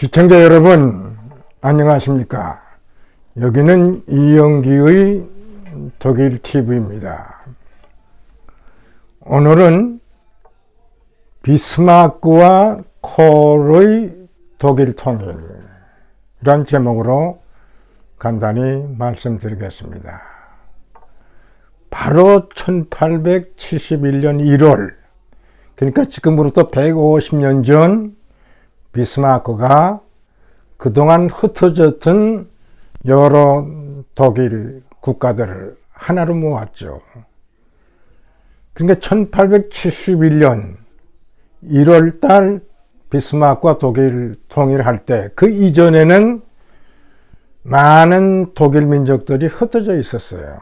시청자 여러분, 안녕하십니까? 여기는 이영기의 독일 TV입니다. 오늘은 비스마크와 콜의 독일 통일이란 제목으로 간단히 말씀드리겠습니다. 바로 1871년 1월, 그러니까 지금으로부터 150년 전 비스마크가 그동안 흩어졌던 여러 독일 국가들을 하나로 모았죠. 그러니까 1871년 1월 달 비스마크와 독일 통일할 때 그 이전에는 많은 독일 민족들이 흩어져 있었어요.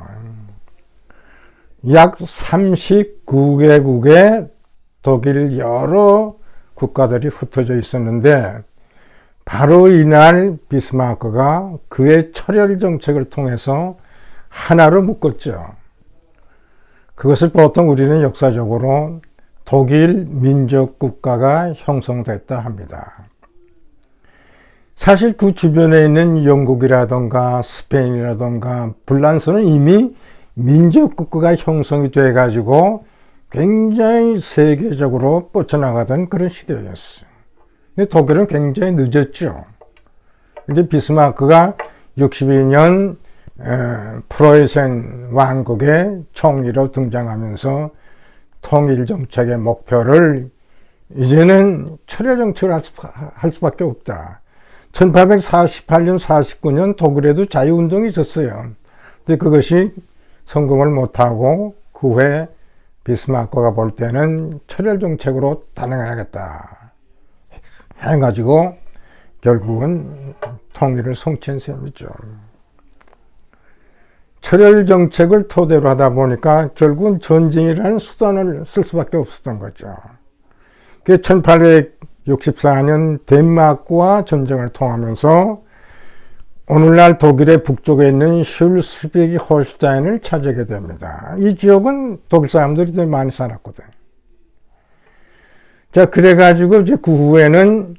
약 39개국의 독일 여러 국가들이 흩어져 있었는데 바로 이날 비스마크가 그의 철혈 정책을 통해서 하나로 묶었죠. 그것을 보통 우리는 역사적으로 독일 민족 국가가 형성됐다 합니다. 사실 그 주변에 있는 영국이라던가 스페인이라던가 불란서는 이미 민족 국가가 형성이 돼 가지고 굉장히 세계적으로 뻗쳐나가던 그런 시대였어요. 독일은 굉장히 늦었죠. 이제 비스마크가 62년 프로이센 왕국의 총리로 등장하면서 통일 정책의 목표를 이제는 철야 정책을 할, 수, 할 수밖에 없다. 1848년, 49년 독일에도 자유운동이 있었어요. 근데 그것이 성공을 못하고 그 후에 비스마크가 볼 때는 철혈 정책으로 단행해야겠다 해가지고 결국은 통일을 성취한 셈이죠. 철혈 정책을 토대로 하다 보니까 결국은 전쟁이라는 수단을 쓸 수밖에 없었던 거죠. 그 1864년 덴마크와 전쟁을 통하면서 오늘날 독일의 북쪽에 있는 슐스비기 홀슈타인을 차지하게 됩니다. 이 지역은 독일 사람들이 더 많이 살았거든. 자, 그래가지고 이제 그 후에는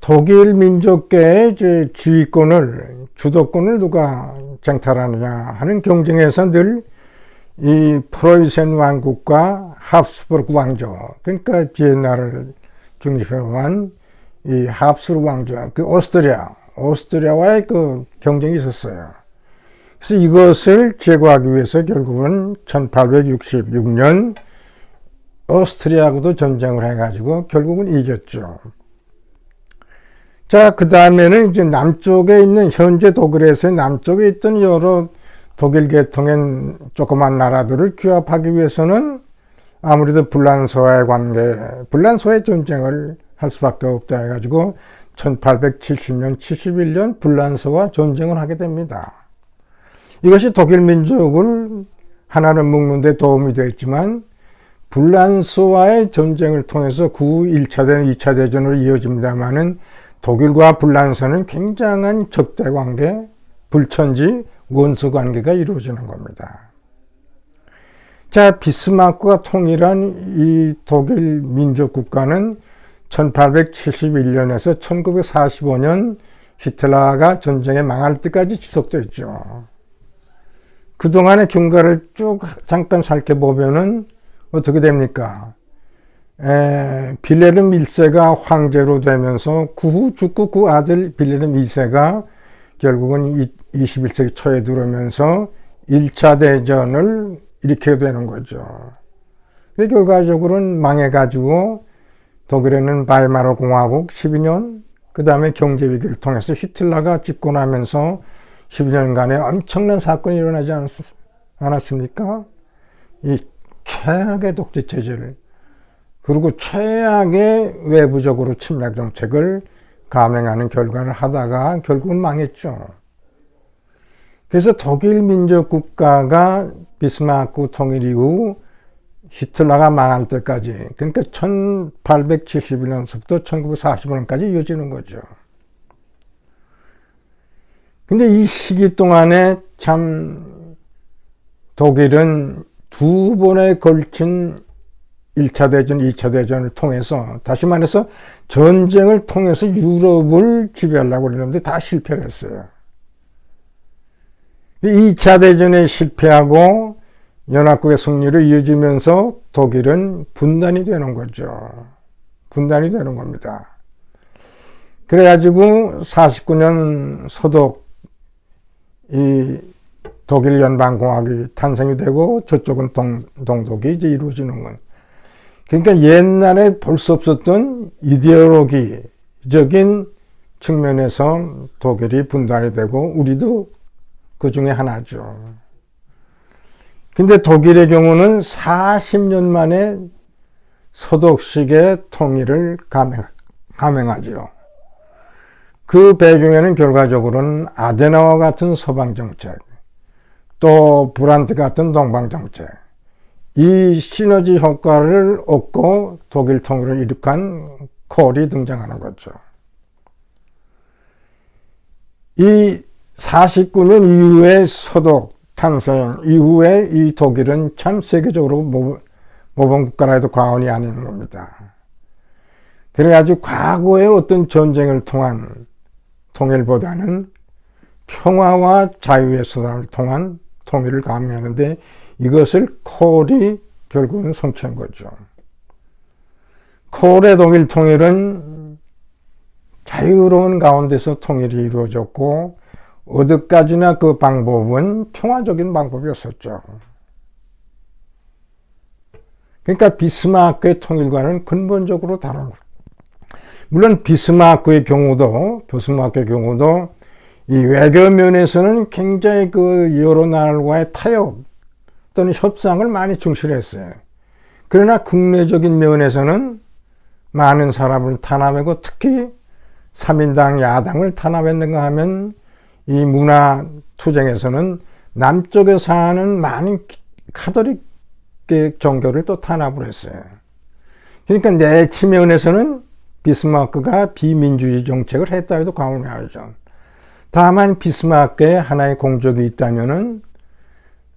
독일 민족계의 이제 지휘권을, 주도권을 누가 쟁탈하느냐 하는 경쟁에서 늘 이 프로이센 왕국과 합스부르크 왕조, 그러니까 비엔나를 한이 합스부르크 왕조, 그 오스트리아, 오스트리아와의 그 경쟁이 있었어요. 그래서 이것을 제거하기 위해서 결국은 1866년 오스트리아하고도 전쟁을 해가지고 결국은 이겼죠. 자, 그 다음에는 이제 남쪽에 있는 현재 독일에서의 남쪽에 있던 여러 독일 계통의 조그만 나라들을 규합하기 위해서는 아무래도 불란서와의 관계, 불란서의 전쟁을 할 수밖에 없다 해가지고 1870년, 71년 불란서와 전쟁을 하게 됩니다. 이것이 독일 민족을 하나를 묶는 데 도움이 되었지만 불란서와의 전쟁을 통해서 구 1차 대 2차 대전으로 이어집니다만은 독일과 불란서는 굉장한 적대 관계, 불천지, 원수 관계가 이루어지는 겁니다. 자, 비스마크가 통일한 이 독일 민족 국가는 1871년에서 1945년 히틀러가 전쟁에 망할 때까지 지속됐죠. 그동안의 경과를 쭉 잠깐 살펴보면은 어떻게 됩니까? 에, 빌레름 1세가 황제로 되면서 그후 죽고 그 아들 빌레름 2세가 결국은 21세기 초에 들어오면서 1차 대전을 일으키게 되는 거죠. 결과적으로는 망해가지고 독일에는 바이마르 공화국 12년, 그 다음에 경제 위기를 통해서 히틀러가 집권하면서 12년간에 엄청난 사건이 일어나지 않았습니까? 이 최악의 독재 체제를 그리고 최악의 외부적으로 침략 정책을 감행하는 결과를 하다가 결국은 망했죠. 그래서 독일 민족 국가가 비스마크 통일 이후 히틀러가 망할 때까지 그러니까 1871년부터 1945년까지 이어지는 거죠. 근데 이 시기 동안에 참 독일은 두 번에 걸친 1차 대전, 2차 대전을 통해서 다시 말해서 전쟁을 통해서 유럽을 지배하려고 그러는데 다 실패를 했어요. 2차 대전에 실패하고 연합국의 승리를 이어지면서 독일은 분단이 되는 거죠. 분단이 되는 겁니다. 그래가지고 49년 소독 이 독일 연방공화국이 탄생이 되고 저쪽은 동, 동독이 이제 이루어지는 건. 그러니까 옛날에 볼 수 없었던 이데올로기적인 측면에서 독일이 분단이 되고 우리도 그 중에 하나죠. 근데 독일의 경우는 40년 만에 소독식의 통일을 감행, 감행하죠. 그 배경에는 결과적으로는 아데나와 같은 서방 정책, 또 브란트 같은 동방 정책, 이 시너지 효과를 얻고 독일 통일을 이룩한 콜이 등장하는 거죠. 이 49년 이후에 소독 탄생 이후에 이 독일은 참 세계적으로 모범 국가라 해도 과언이 아닌 겁니다. 그래가지고 과거의 어떤 전쟁을 통한 통일보다는 평화와 자유의 수단을 통한 통일을 강요하는데 이것을 콜이 결국은 성취한 거죠. 콜의 독일 통일은 자유로운 가운데서 통일이 이루어졌고 어디까지나 그 방법은 평화적인 방법이었었죠. 그러니까 비스마크의 통일과는 근본적으로 다른 것. 물론 비스마크의 경우도 비스마크의 경우도 이 외교 면에서는 굉장히 그 여러 나라와의 타협 또는 협상을 많이 중시했어요. 그러나 국내적인 면에서는 많은 사람을 탄압하고 특히 3인당 야당을 탄압했는가 하면 이 문화 투쟁에서는 남쪽에 사는 많은 카톨릭 종교를 또 탄압을 했어요. 그러니까 내 측면에서는 비스마크가 비민주주의 정책을 했다 해도 과언이 아니죠. 다만 비스마크에 하나의 공적이 있다면은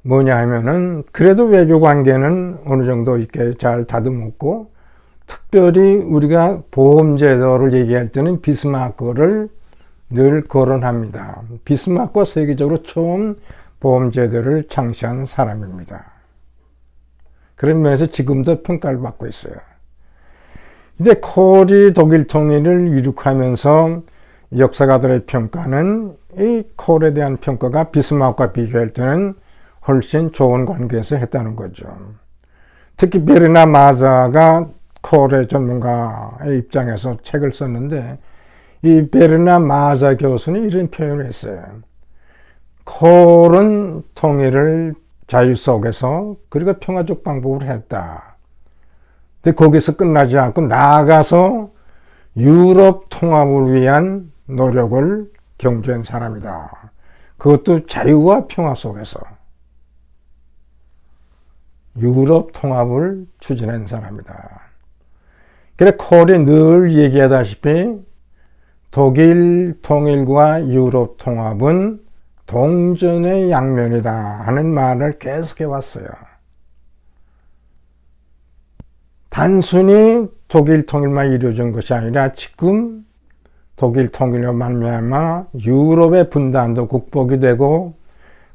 뭐냐 하면은 그래도 외교 관계는 어느 정도 이렇게 잘 다듬었고 특별히 우리가 보험제도를 얘기할 때는 비스마크를 늘 거론합니다. 비스마크가 세계적으로 처음 보험제도를 창시한 사람입니다. 그런 면에서 지금도 평가를 받고 있어요. 근데 콜이 독일 통일을 이룩하면서 역사가들의 평가는 이 콜에 대한 평가가 비스마크와 비교할 때는 훨씬 좋은 관계에서 했다는 거죠. 특히 베르나 마자가 콜의 전문가의 입장에서 책을 썼는데 이 베르나 마자 교수는 이런 표현을 했어요. 콜은 통일을 자유 속에서 그리고 평화적 방법으로 했다. 근데 거기서 끝나지 않고 나아가서 유럽 통합을 위한 노력을 경주한 사람이다. 그것도 자유와 평화 속에서 유럽 통합을 추진한 사람이다. 그래 콜이 늘 얘기하다시피 독일 통일과 유럽 통합은 동전의 양면이다 하는 말을 계속해 왔어요. 단순히 독일 통일만 이루어진 것이 아니라 지금 독일 통일로 말미암아 유럽의 분단도 국복이 되고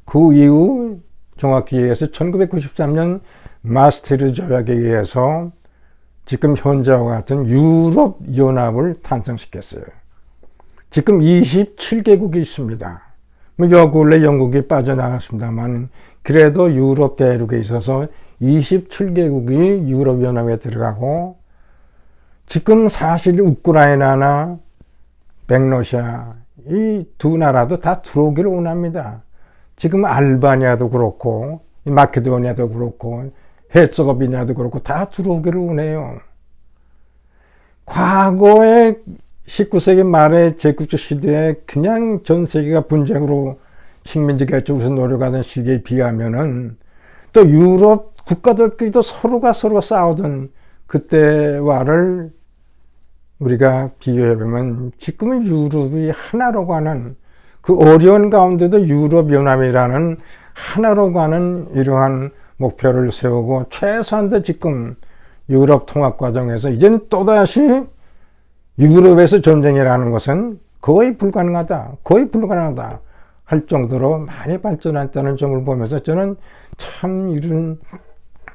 그 이후 정확히 얘기해서 1993년 마스트르 조약에 의해서 지금 현재와 같은 유럽 연합을 탄생시켰어요. 지금 27개국이 있습니다. 뭐 여근래 영국이 빠져나갔습니다만 그래도 유럽 대륙에 있어서 27개국이 유럽 연합에 들어가고 지금 사실 우크라이나나 백러시아 이 두 나라도 다 들어오기를 원합니다. 지금 알바니아도 그렇고 마케도니아도 그렇고 헤르츠고비냐도 그렇고 다 들어오기를 원해요. 과거에 19세기 말에 제국주 시대에 그냥 전 세계가 분쟁으로 식민지 개쪽에서 노력하던 시기에 비하면은 또 유럽 국가들끼리도 서로가 서로가 싸우던 그때와를 우리가 비교해보면 지금은 유럽이 하나로 가는 그 어려운 가운데도 유럽연합이라는 하나로 가는 이러한 목표를 세우고 최소한도 지금 유럽 통합 과정에서 이제는 또다시 유럽에서 전쟁이라는 것은 거의 불가능하다. 거의 불가능하다. 할 정도로 많이 발전했다는 점을 보면서 저는 참 이런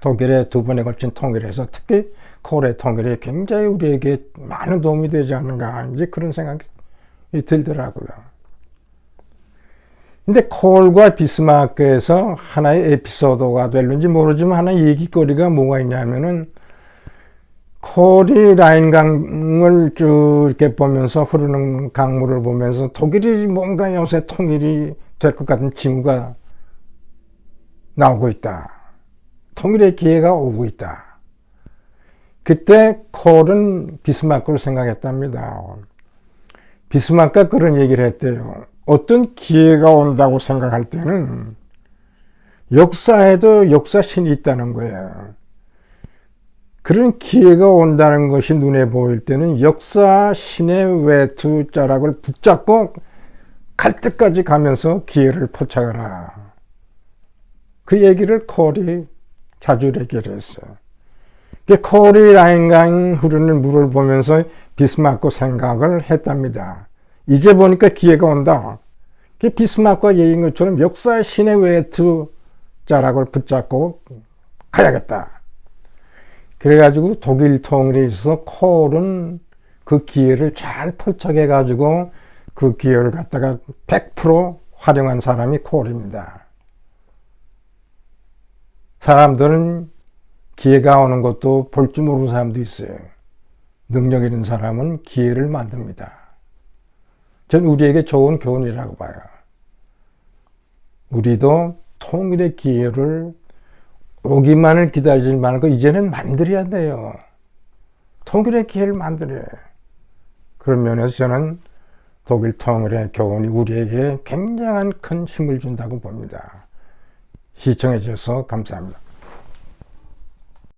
독일의 두 번에 걸친 통일에서 특히 코레 통일이 굉장히 우리에게 많은 도움이 되지 않는가 이제 그런 생각이 들더라고요. 근데 콜과 비스마크에서 하나의 에피소드가 될는지 모르지만 하나의 얘기거리가 뭐가 있냐면은 콜이 라인 강을 쭉 이렇게 보면서 흐르는 강물을 보면서 독일이 뭔가 요새 통일이 될 것 같은 징후가 나오고 있다. 통일의 기회가 오고 있다. 그때 콜은 비스마크를 생각했답니다. 비스마크가 그런 얘기를 했대요. 어떤 기회가 온다고 생각할 때는 역사에도 역사신이 있다는 거예요. 그런 기회가 온다는 것이 눈에 보일 때는 역사 신의 외투 자락을 붙잡고 갈 때까지 가면서 기회를 포착하라. 그 얘기를 콜이 자주 얘기를 했어요. 콜이 라인강 흐르는 물을 보면서 비스마크 생각을 했답니다. 이제 보니까 기회가 온다. 비스마크가 얘기한 것처럼 역사의 신의 외투 자락을 붙잡고 가야겠다. 그래가지고 독일 통일에 있어서 콜은 그 기회를 잘 포착해 가지고 그 기회를 갖다가 100% 활용한 사람이 콜입니다. 사람들은 기회가 오는 것도 볼 줄 모르는 사람도 있어요. 능력 있는 사람은 기회를 만듭니다. 전 우리에게 좋은 교훈이라고 봐요. 우리도 통일의 기회를 오기만을 기다리지 말고 이제는 만들어야 돼요. 통일의 기회를 만들어요. 그런 면에서 저는 독일 통일의 교훈이 우리에게 굉장한 큰 힘을 준다고 봅니다. 시청해 주셔서 감사합니다.